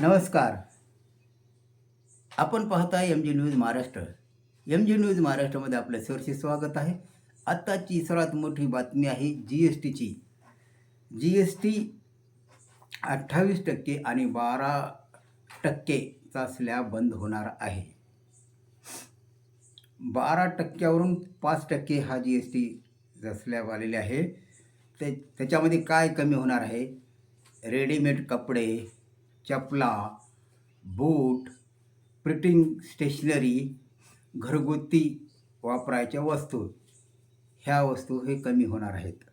नमस्कार. आपण पाहताय M G news Maharashtra. M G news महाराष्ट्रामध्ये आपलं सरशी स्वागत आहे. आत्ताची सर्वात मोठी बातमी आहे जी एस टीची जी एस टी अठ्ठावीस टक्के आणि बारा टक्केचा स्लॅब बंद होणार आहे. बारा टक्क्यावरून पाच टक्के हा जी एस टीचा स्लॅब आलेले आहे. ते त्याच्यामध्ये काय कमी होणार आहे? रेडीमेड कपडे चपला बूट प्रिंटिंग स्टेशनरी घरगुती वापरायच्या वस्तू. ह्या वस्तू हे कमी होणार आहेत.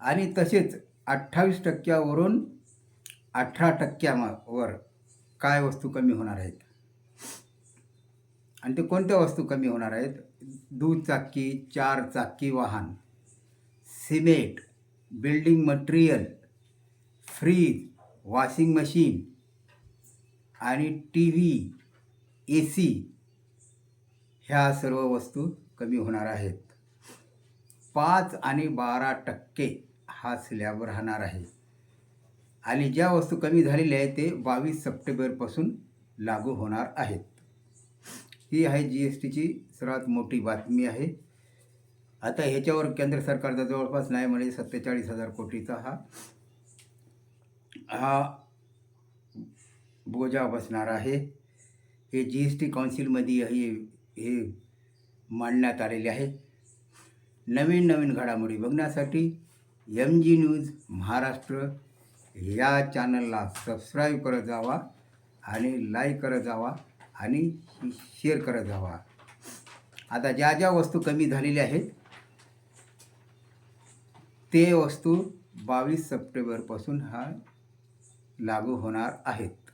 आणि तसेच अठ्ठावीस टक्क्यावरून अठरा टक्क्यावर काय वस्तू कमी होणार आहेत? आणि ते कोणत्या वस्तू कमी होणार आहेत? दुचाकी चार चाकी वाहन cement building material fridge washing machine आणि टी व्ही ए सी ह्या सर्व वस्तू कमी होणार आहेत. पाच आणि बारा टक्के हा स्लॅब राहणार आहे. आणि ज्या वस्तू कमी झालेल्या आहेत ते बावीस सप्टेंबरपासून लागू होणार आहेत. ही आहे जी एस टीची सर्वात मोठी बातमी आहे. आता ह्याच्यावर केंद्र सरकारचा जवळपास नाही म्हणजे सत्तेचाळीस हजार कोटीचा हा हा बोजा बसणार आहे. हे जी एस टी काउन्सिलमध्ये हे हे मांडण्यात आलेले आहे. नवीन नवीन घडामोडी बघण्यासाठी एम जी न्यूज महाराष्ट्र या चॅनलला सबस्क्राईब करत जावा आणि लाईक करत जावा आणि शेअर करत जावा. आता ज्या ज्या वस्तू कमी झालेल्या आहेत ते वस्तू बावीस सप्टेंबरपासून हा लागू होणार आहेत.